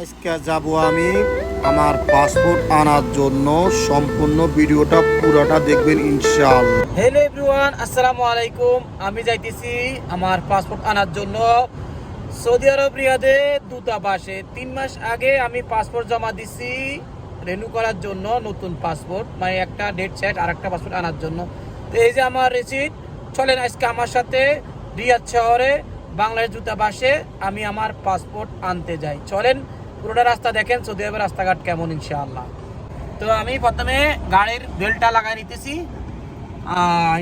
আজকে যাব আমি আমার পাসপোর্ট আনার জন্য। সম্পূর্ণ ভিডিওটা পুরোটা দেখবেন, ইনশাআল্লাহ। হ্যালো এভরিওয়ান আসসালামু আলাইকুম। আমি যাইতেছি আমার পাসপোর্ট আনার জন্য। সৌদি আরব রিয়াদে দূতাবাসে। তিন মাস আগে আমি পাসপোর্ট জমা দিছি রেনু করার জন্য, নতুন পাসপোর্ট মানে একটা ডেট সেট আর একটা পাসপোর্ট আনার জন্য। তো এই যে আমার রিসিট চলেন আজকে আমার সাথে রিয়াদ শহরে বাংলাদেশ দূতাবাসে আমি আমার পাসপোর্ট আনতে যাই। চলেন পুরোটা রাস্তা দেখেন, সৌদি আরবের রাস্তাঘাট কেমন ইনশাআল্লাহ। তো আমি প্রথমে গাড়ির বেলটা লাগাই নিতেছি।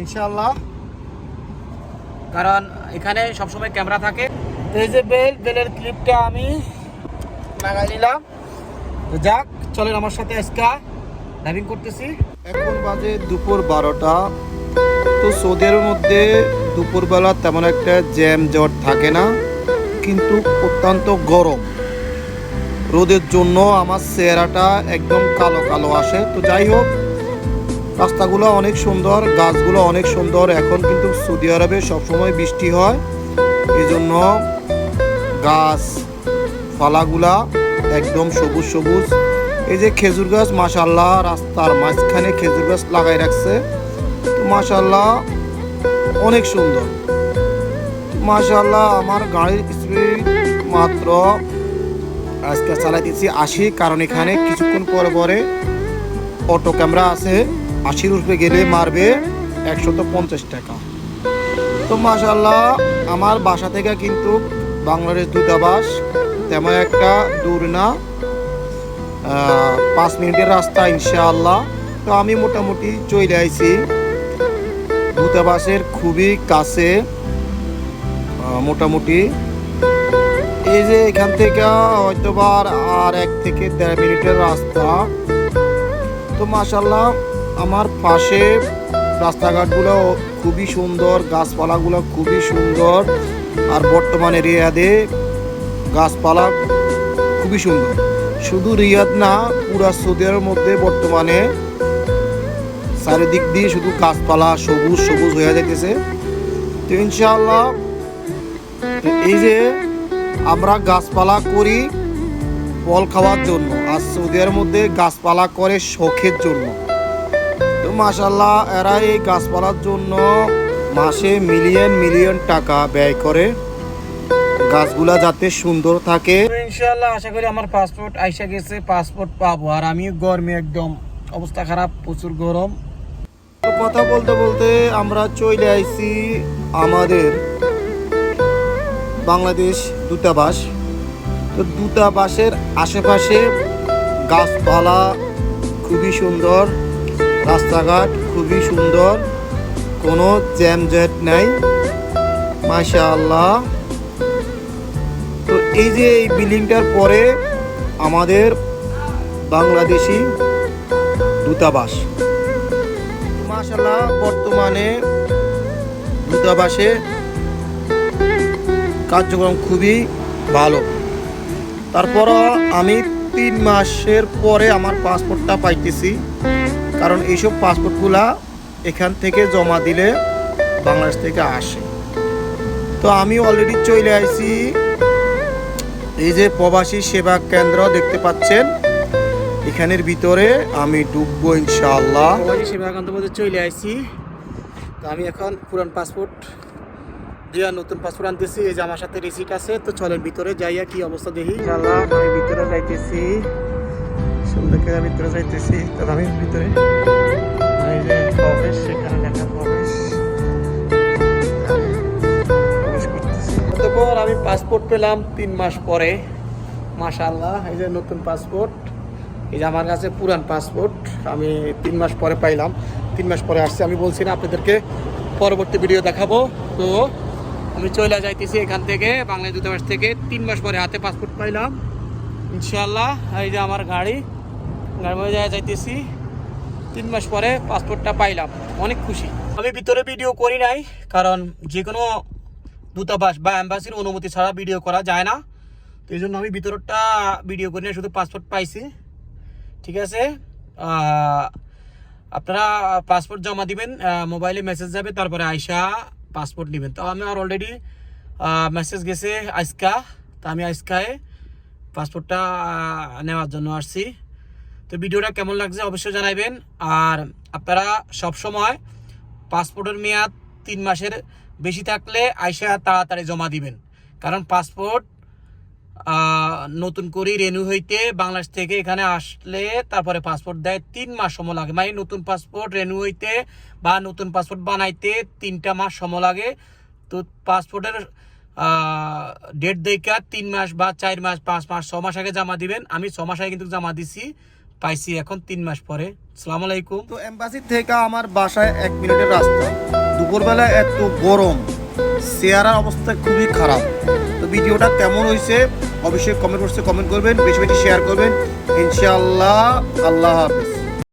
ইনশাআল্লাহ। কারণ এখানে সবসময় ক্যামেরা থাকে। এই যে বেল বেলের ক্লিপটা আমি লাগাই নিলাম। তো যাক, চলেন আমার সাথে আজকা ড্রাইভিং করতেছি। এখন বাজে দুপুর বারোটা। তো সৌদির মধ্যে দুপুরবেলা তেমন একটা জ্যাম জট থাকে না, কিন্তু অত্যন্ত গরম। রোদের জন্য আমার চেহারাটা একদম কালো কালো আসে। তো যাই হোক, রাস্তাগুলো অনেক সুন্দর, গাছগুলো অনেক সুন্দর। এখন কিন্তু সৌদি আরবে সবসময় বৃষ্টি হয়। এই জন্য গাছ, পালাগুলা একদম সবুজ সবুজ। এই যে খেজুর গাছ মাশাল্লাহ রাস্তার মাঝখানে খেজুর গাছ লাগাই রাখছে। তো মাশাল্লাহ অনেক সুন্দর। মাশাল্লাহ আমার গাড়ির স্পিড মাত্র আজকে চালাইতেছি আশি, কারণ এখানে কিছুক্ষণ পরে পরে অটো ক্যামেরা আছে। আশির উপরে গেলে মারবে একশত পঞ্চাশ টাকা। তো মাশাল্লাহ আমার বাসা থেকে কিন্তু বাংলাদেশ দূতাবাস তেমন একটা দূর না। পাঁচ মিনিটের রাস্তা ইনশাআল্লাহ। তো আমি মোটামুটি চলে আইছি দূতাবাসের খুবই কাছে। মোটামুটি এই যে এখান থেকে হয়তোবার আর- এক থেকে দেড় মিনিটের রাস্তা। তো মাশাল্লাহ আমার পাশে রাস্তাঘাটগুলো খুবই সুন্দর, গাছপালাগুলো খুবই সুন্দর, আর বর্তমানে রিয়াদে গাছপালা খুবই সুন্দর। শুধু রিয়াদ না, পুরা সৌদির মধ্যে বর্তমানে চারিদিক দিয়ে শুধু গাছপালা সবুজ সবুজ হয়ে যাইতেছে। তো ইনশাআল্লাহ, এই যে আমরা গাছপালা করি ফল খাওয়ার জন্য আর সৌদিয়ার মধ্যে গাছপালা করে শখের জন্য। তো মাশাল্লাহ এরা এই গাছপালার জন্য মাসে মিলিয়ন মিলিয়ন টাকা ব্যয় করে। গাছগুলা যাতে সুন্দর থাকে। তো ইনশাআল্লাহ আশা করি আমার পাসপোর্ট আইসা গেছে পাসপোর্ট পাবো। আর আমি গরমে একদম অবস্থা খারাপ প্রচুর গরম। তো কথা বলতে বলতে আমরা চলে আইছি আমাদের বাংলাদেশ দূতাবাস। তো দূতাবাসের আশেপাশে গাছপালা খুবই সুন্দর, রাস্তাঘাট খুবই সুন্দর, কোনো জ্যাম জ্যাট নাই মাশা আল্লাহ তো এই যে এই বিল্ডিংটার পরে আমাদের বাংলাদেশি দূতাবাস। মাশাল্লাহ বর্তমানে দূতাবাসে কার্যক্রম খুবই ভালো। তারপর আমি তিন মাসের পরে আমার পাসপোর্টটা পাইতেছি। কারণ এইসব পাসপোর্টগুলা এখান থেকে জমা দিলে বাংলাদেশ থেকে আসে। তো আমি অলরেডি চলে আইছি। এই যে প্রবাসী সেবা কেন্দ্র দেখতে পাচ্ছেন, এখানের ভিতরে আমি ডুববো ইনশাআল্লাহ। সবাই সেবাকান্ত মধ্যে চলে আইছি। তো আমি এখন পুরান পাসপোর্ট দিয়া নতুন পাসপোর্ট আনতেছি, এই যে আমার সাথে রিসিট আছে, তো চলেন ভিতরে যাইয়া কি অবস্থা দেখি। ইনশাআল্লাহ, আমি ভিতরে যাইতেছি। সুন্দর করে ভিতরে যাইতেছি, তো আমি ভিতরে সেখানে লেখা প্রবেশ প্রবেশ। আমি পাসপোর্ট পেলাম তিন মাস পরে। মাশাল্লাহ এই যে নতুন পাসপোর্ট। এই যে আমার কাছে পুরান পাসপোর্ট, আমি তিন মাস পরে পাইলাম। তিন মাস পরে আসছে, আমি বলছি না আপনাদেরকে, পরবর্তী ভিডিও দেখাবো। তো আমি চলে যাইতেছি এখান থেকে বাংলাদেশ দূতাবাস থেকে। তিন মাস পরে হাতে পাসপোর্ট পাইলাম। ইনশাল্লাহ এই যে আমার গাড়ি, গাড়ির মধ্যে যাই- যাইতেছি। তিন মাস পরে পাসপোর্টটা পাইলাম। অনেক খুশি। আমি ভিতরে ভিডিও করি নাই, কারণ যে কোনো দূতাবাস বা অ্যাম্বাসির অনুমতি ছাড়া ভিডিও করা যায় না। তো এই জন্য আমি ভিতরটা ভিডিও করি না শুধু পাসপোর্ট পাইছি। ঠিক আছে? আপনারা পাসপোর্ট জমা দিবেন মোবাইলে মেসেজ যাবে, তারপরে আইসা পাসপোর্ট নেবেন। তো আমি আর অলরেডি মেসেজ গেছে আজকা তো আমি আজকায় পাসপোর্টটা নেওয়ার জন্য আসছি। তো ভিডিওটা কেমন লাগছে অবশ্যই জানাবেন আর আপনারা সব সময় পাসপোর্টের মেয়াদ তিন মাসের বেশি থাকলে আইসা তাড়াতাড়ি জমা দিবেন। কারণ পাসপোর্ট নতুন করে রেনু হইতে বাংলাদেশ থেকে এখানে আসলে তারপরে পাসপোর্ট দেয় তিন মাস সময় লাগে। মানে নতুন পাসপোর্ট রেনু হইতে বা নতুন পাসপোর্ট বানাইতে তিনটা মাস সময় লাগে। তো পাসপোর্টের ডেট দেখা তিন মাস বা চার মাস, পাঁচ মাস, ছ মাস আগে জমা দিবেন। আমি ছ মাস আগে কিন্তু জমা দিছি, পাইছি এখন তিন মাস পরে। সালাম আলাইকুম। তো এম্বাসি থেকে আমার বাসায় এক মিনিটের রাস্তা। দুপুরবেলা এত গরম চেয়ারার অবস্থা খুবই খারাপ। তো ভিডিওটা কেমন হয়েছে অবশ্যই কমেন্ট বক্সে কমেন্ট করবেন বেশি বেশি শেয়ার করবেন। ইনশাআল্লাহ আল্লাহ হাফিজ।